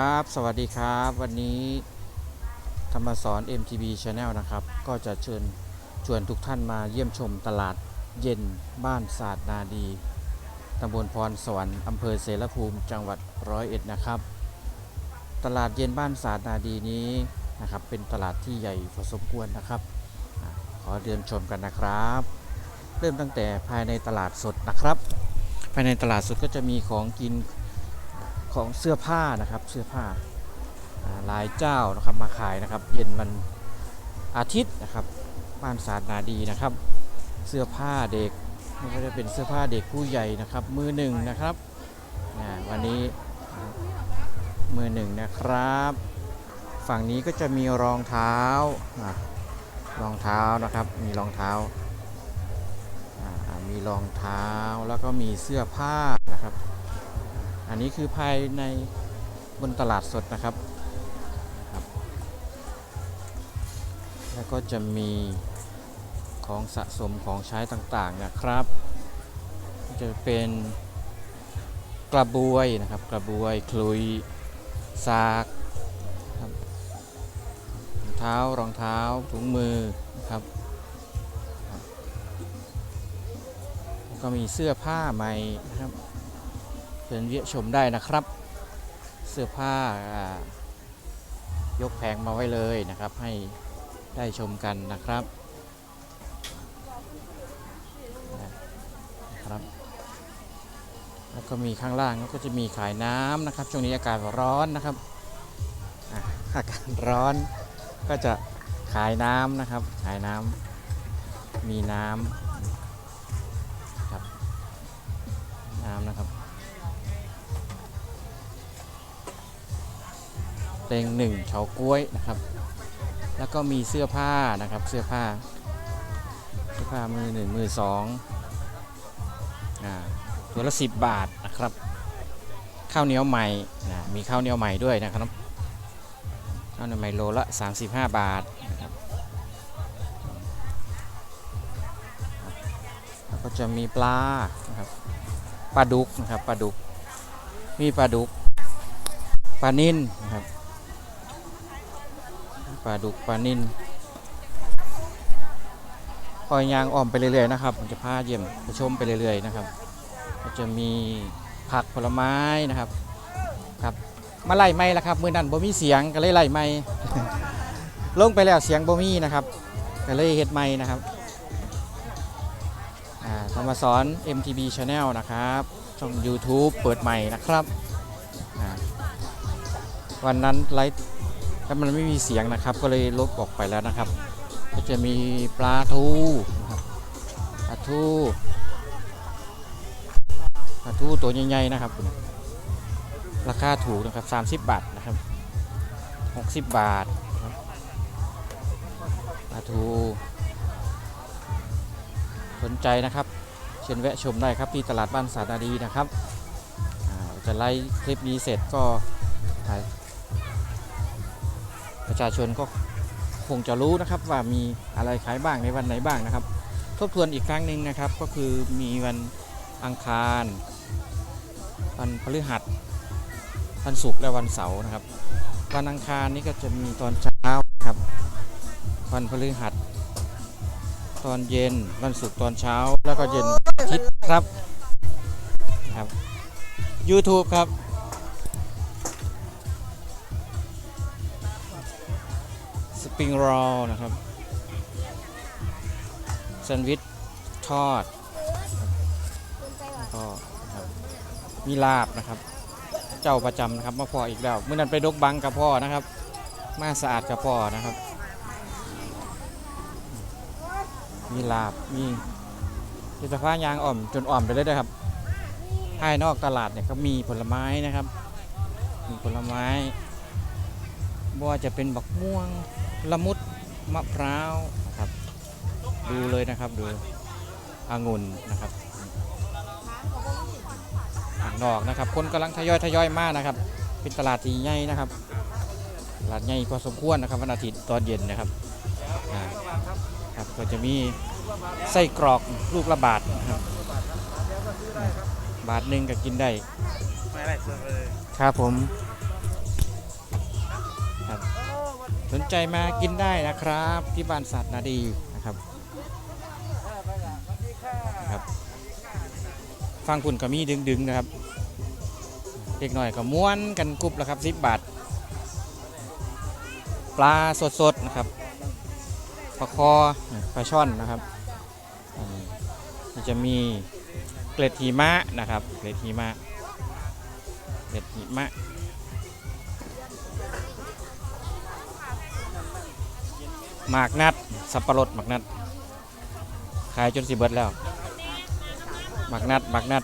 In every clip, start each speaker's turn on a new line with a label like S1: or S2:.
S1: ครับ สวัสดีครับ วันนี้ธรรมสอน MTV Channel นะครับ ก็จะเชิญชวนทุกท่านมาเยี่ยมชมตลาดเย็นบ้านศาสตร์นาดีตำบลพรสวรรค์อำเภอเสรภูมิจังหวัดร้อยเอ็ดนะครับ ตลาดเย็นบ้านศาสตร์นาดีนี้นะครับ เป็นตลาดที่ใหญ่พอสมควรนะครับ ขอเดินชมกันนะครับ เริ่มตั้งแต่ภายในตลาดสดนะครับ ภายในตลาดสดก็จะมีของกิน ของเสื้อผ้านะครับเสื้อผ้าหลายเจ้านะครับมาขายนะครับ เย็นวันอาทิตย์นะครับบ้านศาสตร์นาดีนะครับ เสื้อผ้าเด็กไม่ว่าจะเป็นเสื้อผ้าเด็กผู้ใหญ่นะครับ มือหนึ่งนะครับวันนี้มือหนึ่งนะครับ ฝั่งนี้ก็จะมีรองเท้ารองเท้านะครับมีรองเท้ามีรองเท้าแล้วก็มีเสื้อผ้านะครับ อันนี้คือภายในบนตลาดสดนะครับครับ แล้วก็จะมีของสะสมของใช้ต่างๆนะครับ จะเป็นกระบวยนะครับ กระบวยคลุยซากครับรองเท้ารองเท้าถุงมือนะครับก็มีเสื้อผ้าใหม่นะครับ ชิญเยี่ยมชมได้นะครับ เสื้อผ้ายกแผงมาไว้เลยนะครับ ให้ได้ชมกันนะครับนะครับ แล้วก็มีข้างล่างก็จะมีขายน้ำนะครับ ช่วงนี้อากาศร้อนนะครับอะอากาศร้อนก็จะขายน้ำนะครับ ขายน้ำมีน้ำครับน้ำนะครับ เต็งหนึ่งเฉาก้วยนะครับ แล้วก็มีเสื้อผ้านะครับเสื้อผ้า เสื้อผ้ามือหนึ่งมือสองอ่าตัวละสิบบาทนะครับข้าวเหนียวใหม่นะมีข้าวเหนียวใหม่ด้วยนะครับข้าวเหนียวใหม่โลละ 35 บาทนะครับแล้วก็จะมีปลานะครับปลาดุกนะครับปลาดุกมีปลาดุกปลานิ่นนะครับ ปลาดุกปลานิ่นคอยยางอ้อมไปเรื่อยๆนะครับผมจะพาเยี่ยมไปชมไปเรื่อยๆนะครับ ก็จะมีผักผลไม้นะครับครับมาไล่ไม่ละครับมือนั้นบ่มีเสียงก็เลยไล่ไม่ลงไปแล้วเสียงบ่มีนะครับก็เลยเฮ็ดไม่นะครับอ่าธรรมสอน MTB Channel นะครับช่อง YouTube เปิดใหม่นะครับวันนั้นไลฟ์ ถ้ามันไม่มีเสียงนะครับ ก็เลยลบออกไปแล้วนะครับ ก็จะมีปลาทูนะครับปลาทูปลาทูตัวใหญ่ๆนะครับ ราคาถูกนะครับ 30 บาทนะครับ 60 บาทครับปลาทูสนใจนะครับ เชิญแวะชมได้ครับที่ตลาดบ้านสานาดีนะครับจะไล่คลิปนี้เสร็จก็ถ่าย ประชาชนก็คงจะรู้นะครับว่ามีอะไรขายบ้างในวันไหนบ้างนะครับ ทบทวนอีกครั้งหนึ่งนะครับก็คือมีวันอังคาร วันพฤหัสวันศุกร์และวันเสาร์นะครับ วันอังคารนี่ก็จะมีตอนเช้าครับ วันพฤหัสตอนเย็นวันศุกร์ตอนเช้า แล้วก็เย็นอาทิตย์ครับครับ YouTube ครับ ริงรลนะครับแซนด์วิชทอดแล้วก็นะครับมีลาบนะครับ เจ้าประจำนะครับมาพ่ออีกแล้วเมื่อนั้นไปดกบังกับพ่อนะครับ มาสะอาดกับพ่อนะครับ มีลาบมีกิจฟ้ายางอ่อมจนอ่อมไปเลยนะครับภายนอกตลาดเนี่ยก็มีผลไม้นะครับ มีผลไม้บ่ว่าจะเป็นบักม่วง ละมุดมะพร้าวนะครับ ดูเลยนะครับดูองุ่นนะครับข้างนอกนะครับ คนกำลังทยอยทยอยมานะครับ เป็นตลาดที่ใหญ่นะครับตลาดใหญ่พอสมควรนะครับวันอาทิตย์ตอนเย็นนะครับอ่าครับก็จะมีไส้กรอกลูกละบาทนะครับบาทหนึ่งก็กินได้
S2: ไม่ไรเสื้อเลย
S1: ครับผม สนใจมากินได้นะครับ ที่บ้านสัตว์นาดีนะครับครับฟังคุณก็มีดึงๆนะครับเด็กหน่อยก็ม้วนกันกรุบแล้วครับสิบบาท ปลาสดๆนะครับปลาคอปลาช่อนนะครับจะมีเกล็ดหิมะนะครับ เกล็ดหิมะเกล็ดหิมะ หมากนัด สับปะรดหมากนัด ขายจนสิเบิดแล้วหมากนัดหมากนัด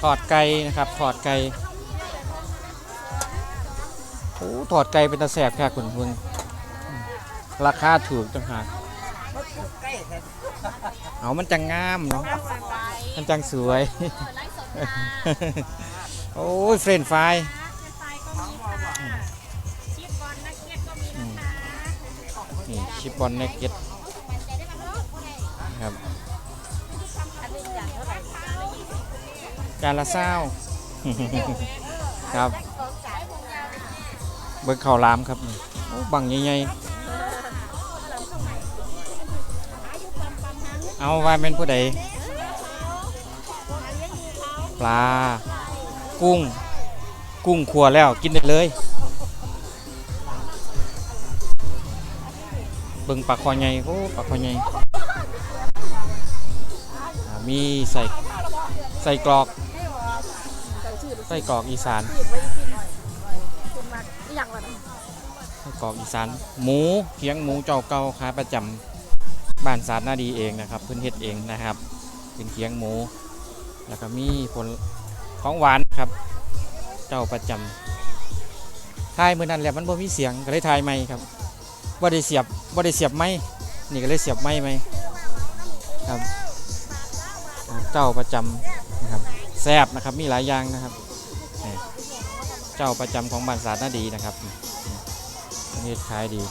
S1: ทอดไก่นะครับทอดไก่โอ้ทอดไก่เป็นตะแสบแค่คุณเพิ่งราคาถูกจังหากเอามันจังงามเนาะมันจังสวย โอ้ยเฟรนฟราย ชิปบอลเนกเก็ตครับจานละเศร้าครับ เบิ้งข้าวลามครับโอ้บังใหญ่ๆเอาว่าเป็นผู้ใดปลา กุ้ง กุ้งขัวแล้วกินได้เลย เบิ่งปลาคอใหญ่โอ้ปลาคอใหญ่อ่ามีใส่ใส่กรอกใส่กรอกอีสานใส่กรอกอีสานหมูเคียงหมูเจ้าเก่าค้าประจำบ้านสารนาดีเองนะครับเพิ่นเฮ็ดเองนะครับ เป็นเคียงหมู แล้วก็มีผลของหวานครับ เจ้าประจำทายเมื่อนั้นแหละมันบ่มีเสียงก็เลยทายไม่ครับ บ่ได้เสียบบ่ได้เสียบไม้นี่ก็เลยเสียบไม้ไหมครับเจ้าประจำนะครับแซบนะครับมีหลายอย่างนะครับเจ้าประจำของบ้านสาดน่าดีนะครับนี่ขายดี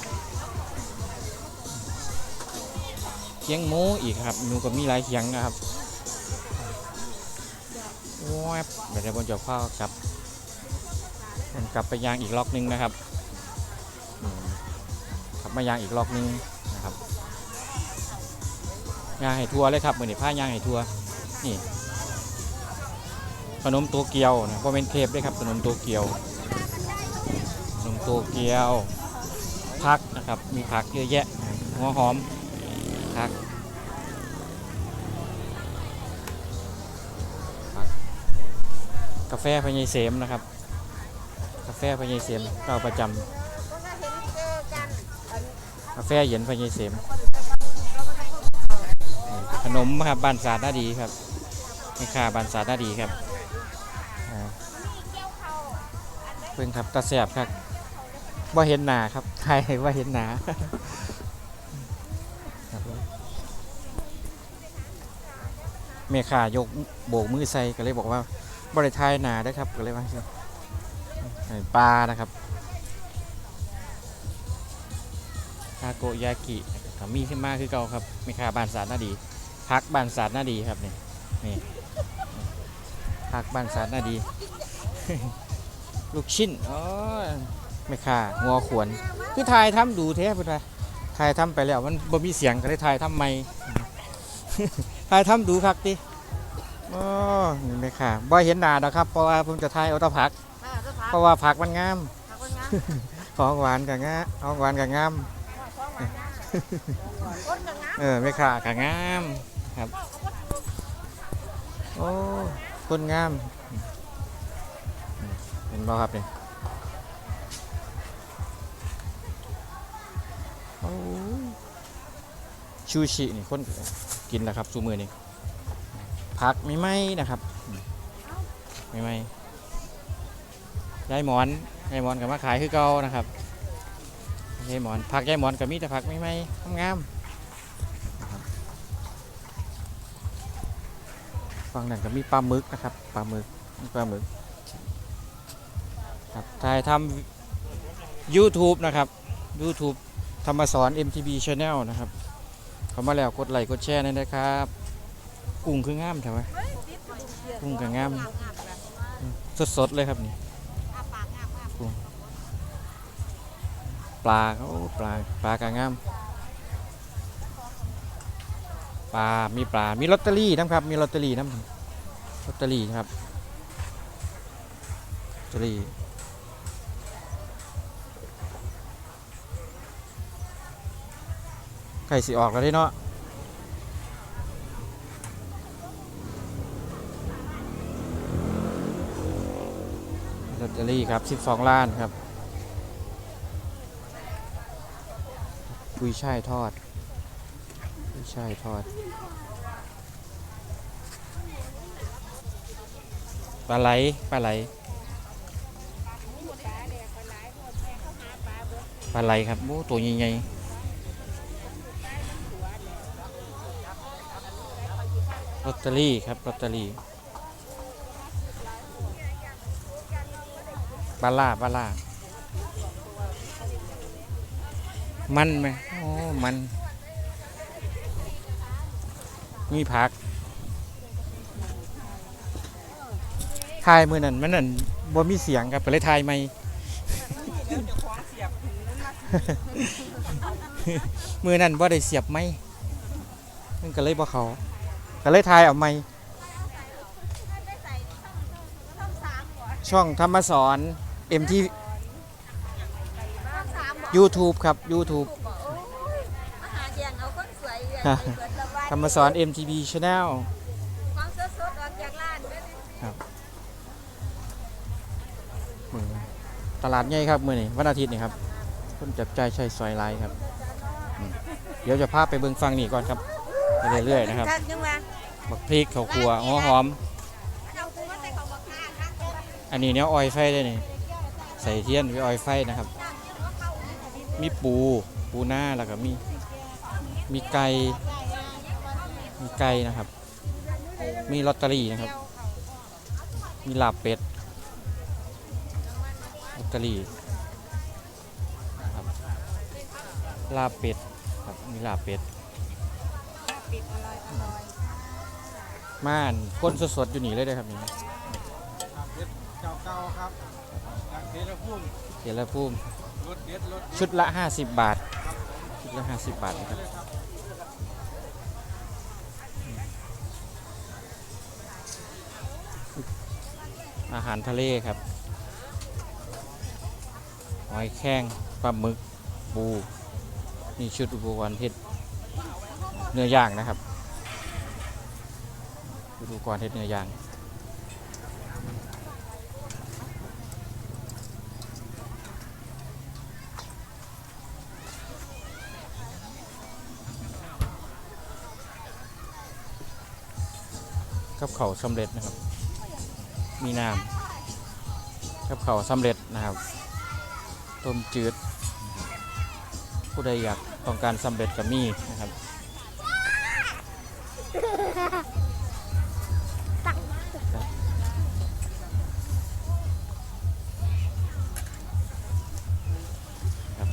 S1: เคียงหมูอีกครับหนูก็มีหลายเคียงนะครับแวบเดี๋ยวบนจอข้าวกลับกลับไปยางอีกล็อกหนึงนะครับ มายางอีกรอบนึงนะครับยางให้ทัวเลยครับเหมือนผ้ายางให้ทัวนี่ขนมโตเกียวนะเพราะเป็นเคปด้วยครับขนมโตเกียวขนมโตเกียวผักนะครับมีผักเยอะแยะหัวหอมผักกาแฟพญายเสมนะครับ กาแฟพญายเสมเจ้าประจำกา แฟเย็นพญายเสมขนมครับบ้านสาดน่าดีครับนี่ค่าบ้านสาดน่าดีครับเพิ่งครับตาแสบครับว่าเห็นหนาครับใครว่าเห็นหนาครับผมเมฆายกโบกมือใส่ก็เลยบอกว่าบริทายหนาได้ครับก็เลยว่าปลานะครับ ทาโกยากิก็มีขึ้นมาคือเก่าครับมีค่าบานสารน่าดี พักบานสารน่าดีครับนี่นี่พักบานสารน่าดี ลูกชิ้นอ๋อไม่ค่างัวขวนคือถ่ายทำดูเทปไปถ่ายทำไปแล้วมันบ่มีเสียงก็เลยถ่ายทำไม่ถ่ายทำดูคักติอ๋อนี่ไม่ค่ะบ่เห็นหน้าดอกครับเพราะว่าผมจะถ่ายเอาแตะผัก เพราะว่าผักมันงามของหวานกับงาของหวานกับงาม เออไม่ขาขางามครับ โอ้คนงาม เห็นบ่ครับนี่โอ้ชูชินี่คนกินแล้วครับซูมือนี่ผักไม่ไหมนะครับไม่ไหมยายหมอนยายหมอนกับมาขายคือเก่านะครับ ยายหมอนผักยายหมอนก็มีแต่ผักไม่ไม่งามๆนะครับฝั่งนั้นก็มีปลาหมึกนะครับปลาหมึกมีปลาหมึกครับถ่ายทำ YouTube นะครับ YouTube ธรรมสอน MTB Channel นะครับเข้ามาแล้วกดไลค์กดแชร์หนอยนะครับ กุ้งคืองามใช่ไหมกุ้งก็งาม สดๆเลยครับนี่กุ้ง ปลาเขาปลาปลากางามปลา มีปลา มีลอตเตอรี่นะครับ มีลอตเตอรี่น้ำลอตเตอรี่ครับลอตเตอรี่ไก่สิออกแล้วเด้เนาะลอตเตอรี่ครับ 12 ล้านครับ กุยช่ายทอดกุยช่ายทอด ปลาไหล ปลาไหล ปลาไหลครับโอ้ตัวใหญ่ๆลอตเตอรี่ครับลอตเตอรี่ปลาล่าปลาล่ามันไหม มัน มีผักทายมือนั่นมันนั่นบ่มีเสียงครับไปเลยทายไหมมือนั่นบ่ได้เสียบไหมมันก็เลยบ่เขาก็เลยทายเอาไหมช่องธรรมสอน MT YouTube ครับ YouTube
S2: สวยเลย
S1: ฮะ
S2: เปิดละวัน
S1: ธรรมสอน MTV Channel
S2: ความสดๆออกจากร้านเด้อ
S1: มื้อนตลาดใหญ่ครับ มือนี้วันอาทิตย์นี่ครับคนจับจ่ายใช้สอยหลายครับอืมเดี๋ยวจะพาไปเบิ่งฟังนี่ก่อนครับไปเรื่อยๆนะครับ
S2: ทักยังว่า
S1: บักพริกข้าวคั่วหัวหอม
S2: เอากูมาใส่ของบักข้าทัก
S1: อันนี้เนี่ยออยไฟได้นี่ใส่เทียนไว้ออยไฟนะครับ มีปูปูหน้าแล้วก็มี มีไก่มีไก่นะครับ มีลอตเตอรี่นะครับ มีลาบเป็ดลอตเตอรี่นะครับลาบเป็ดครับมีลาบเป็ดม่านก้นสดๆอยู่นี่เลยเด้อครับนี่
S3: เก่าเก่าๆครับจากเทเลพุ่ม
S1: เดี๋ยวละพุ่ม
S3: รถเด็ดรถ
S1: ชุดละ 50 บาทชุดละ 50 บาทนะครับ หารทะเลครับ หอยแครงปลาหมึกปูนี่ชุดอุปกรณ์เฮ็ดเนื้อย่างนะครับอุปกรณ์เฮ็ดเนื้อย่างกับเขาสำเร็จนะครับ มีน้ำ กับเขาวสำเร็จนะครับต้มจืด ผู้ใดอยากต้องการสำเร็จกับมีนะครับครับ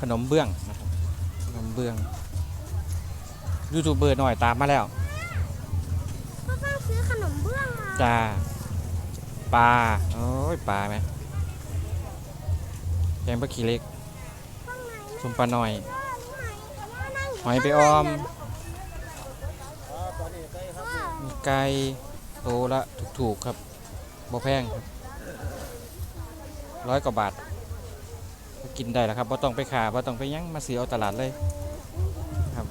S1: ขนมเบื้องนะครับขนมเบื้องยูทูบเบอร์หน่อยตามมาแล้ว
S2: ก็ต้องซื้อขนมเบื้องมา
S1: จ้า ปลาโอ้ยปลาไหมแกงปลาขี้เล็กสมปลาหน่อย หอยไปออม มีไก่โตละถูกๆครับบ่แพงครับร้อยกว่าบาทกินได้แล้วครับบ่ต้องไปขาบ่ต้องไปยั้งมาซื้อเอาตลาดเลยครับ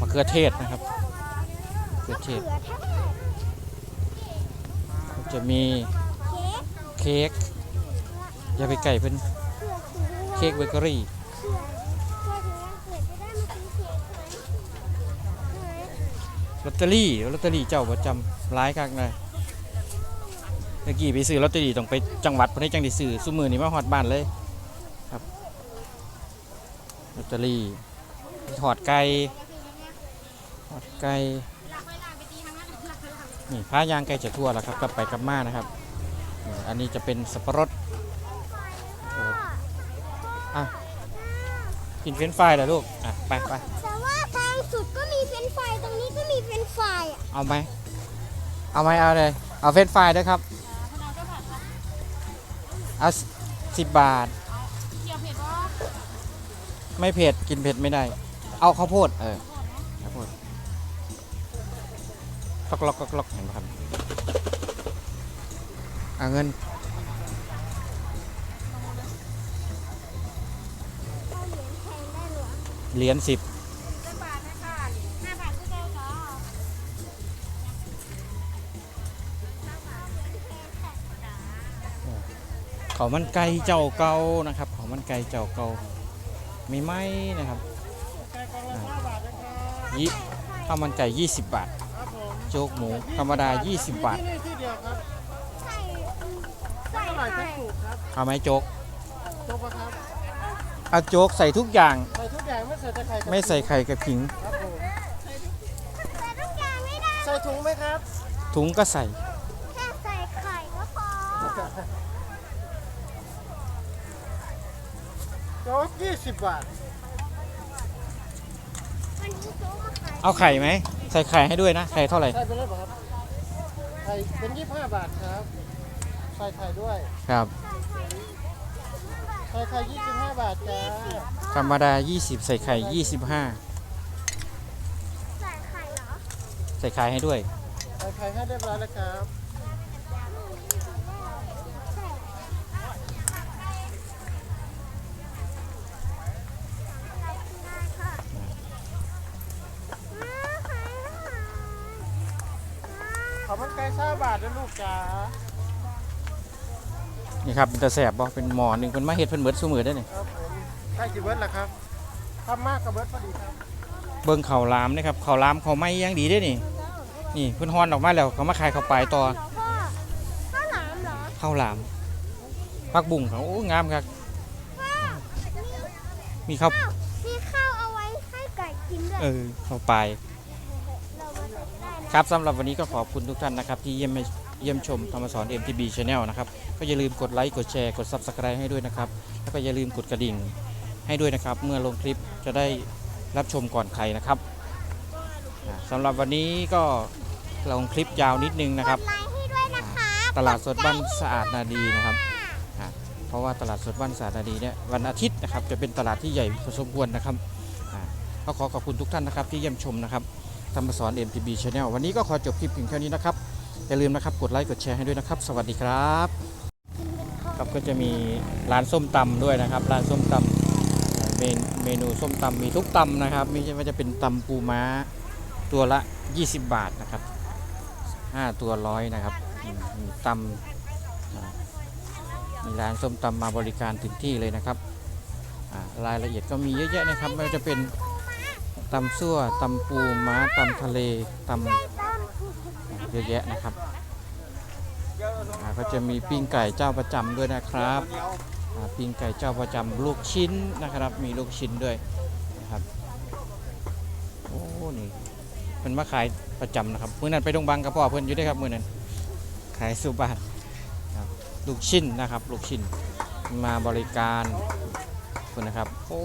S1: มะเขือเทศนะครับ ขือเทศก็จะมีเค้กอย่าไปไก่เพิ่นเค้กเบเกอรี่ลอตเตอรี่ลอตเตอรี่เจ้าประจำร้ายคักเลยเมื่อกี้ไปซื้อลอตเตอรี่ต้องไปจังหวัดเพื่อให้จังได้ซื้อซุมือนี่มาฮอดบ้านเลยครับลอตเตอรี่ถอดไก่ถอดไก่ นี่ผ้ายางไก่จะทั่วแล้วครับกลับไปกลับมานะครับนี่อันนี้จะเป็นสับปะรดอะกินเฟรนช์ฟรายเหรอลูกอะไปไป
S2: แต่ว่าทางสุดก็มีเฟรนช์ฟรายตรงนี้ก็มีเฟรนช์ฟรายอะ
S1: เอาไหมเอาไหมเอาเลยเอาเฟรนช์ฟรายด้วยครับเอาสิบบาท
S2: เกี่ยวเผ็ดว่า
S1: ไม่เผ็ดกินเผ็ดไม่ได้ เอาข้าวโพดเออ ล็อกล็อกล็อกล็อกเห็นไหมครับเอาเงิน
S2: เอาเหรียญแทนได้หรอ
S1: เหรียญสิบ
S2: ห้าบาทนะคะห้าบาทก็ได้จ้า
S1: เขาวมันไก่เจ้าเก่านะครับเขาวมันไก่เจ้าเก่ามีไหมนะครับ
S3: ไก่กล่องละห้าบาทนะครับ
S1: ยี่ข้าวมันไก่20บาท
S3: ครับผม
S1: โจ๊กหมูธรรมดา 20 บาท
S3: ที่นี่ที่เดียวครับ
S2: ใส่ใส่
S3: เท่าไหร่
S2: ไข่
S3: ทั้งถูกครับ
S1: เอาไหมโจ๊ก
S3: จบปะครับ
S1: เอาโจ๊กใส่ทุกอย่าง
S3: ใส่ทุกอย่างไม่ใส่แต่ไข่กับ
S1: ไม่ใส่ไข่กับขิง
S3: ครับผม
S2: ใส่ทุกอย่างไม่ได้
S3: ใส่ถุงไหมครับ
S1: ถุงก็ใส่
S2: แค่ใส่ไข่ก็พอ
S3: โจ๊กยี่สิบบาท
S2: วันนี้โจ๊กมาขาย
S1: เอาไข่ไหม ใส่ไข่ให้ด้วยนะ ไข่เท่าไหร่
S3: ใส่ไปเลยเปล่ะครับไข่เป็นยี่สิบห้าบาทครับใส่ไข่ด้วย
S1: ครับ
S2: ใส่ไข่นี่
S3: ใส่ไข่ยี่สิบห้าบาทจ้า
S1: ธรรมดา 20 ใส่ไข่ 25
S2: ใส่ไข่เหรอ
S1: ใส่ไข่ให้ด้วย
S3: ใส่ไข่ให้เรียบร้อยแล้วครับ นี่
S1: ครับเป็นตะแสบบ่เป็นหมอหนึ่งเป็นมาเห็ดเพิ่นเบิดสู้มือได้นี่
S3: ครับผมใกล้กี่เบิร์ดแล้วครับทำมากกับเบิร์ดพอดีครับ
S1: เบิ่งข้าวหลามนะครับข้าวหลามเขาวไหม้ยังดีได้นี่นี่เพิ่นฮ้อนออกมาแล้วเขามาขายข้าวปลายต่อ
S2: ข้าวหลามเหรอ
S1: ข้าวหลามผักบุ้งเขาโอ้งามครับมีข้าว
S2: ข้าวมีข้าวเอาไว้ให้ไก่กินด้วย
S1: เออข้าวปลาย
S2: เรามาใส่ได้นะ
S1: ครับสำหรับวันนี้ก็ขอบคุณทุกท่านนะครับ ที่เยี่ยม เยี่ยมชมธรรมสอน MTB Channel นะครับ ก็อย่าลืมกดไลค์ กดแชร์ กด Subscribe ให้ด้วยนะครับ แล้วก็อย่าลืมกดกระดิ่งให้ด้วยนะครับ เมื่อลงคลิปจะได้รับชมก่อนใครนะครับอ่าสำหรับวันนี้ก็ลงคลิปยาวนิดนึงนะครับ
S2: กดไลค์ให้ด้วยนะคะ
S1: ตลาดสดบ้านสะอาดนาดีนะครับ เพราะว่าตลาดสดบ้านสานาดีเนี่ยวันอาทิตย์นะครับจะเป็นตลาดที่ใหญ่พอสมควรนะครับอ่าก็ขอขอบคุณทุกท่านนะครับที่เยี่ยมชมนะครับธรรมสอน MTB Channel วันนี้ก็ขอจบคลิปเพียงแค่นี้นะครับ อย่าลืมนะครับกดไลค์กดแชร์ให้ด้วยนะครับ สวัสดีครับ ครับก็จะมีร้านส้มตำด้วยนะครับ ร้านส้มตำเมนเมนูส้มตำมีทุกตำนะครับไม่ใช่ว่าจะเป็นตำปูม้าตัวละ 20 บาทนะครับ 5 ตัวร้อยนะครับมีตำอ่ามีร้านส้มตำมาบริการถึงที่เลยนะครับรายละเอียดก็มีเยอะแยะนะครับไม่ว่าจะเป็นตำซั่วตำปูม้าตำทะเลตำ เยอะแยะนะครับก็จะมีปิ้งไก่เจ้าประจำด้วยนะครับปิ้งไก่เจ้าประจำลูกชิ้นนะครับ มีลูกชิ้นด้วยนะครับโอ้นี่เพิ่นมาขายประจำนะครับเมื่อนั้นไปดงบังกับพ่อเพิ่อนอยู่ด้วยครับเมื่อนั้นขายสุบานลูกชิ้นนะครับ ลูกชิ้นมาบริการคุณนะครับโอ้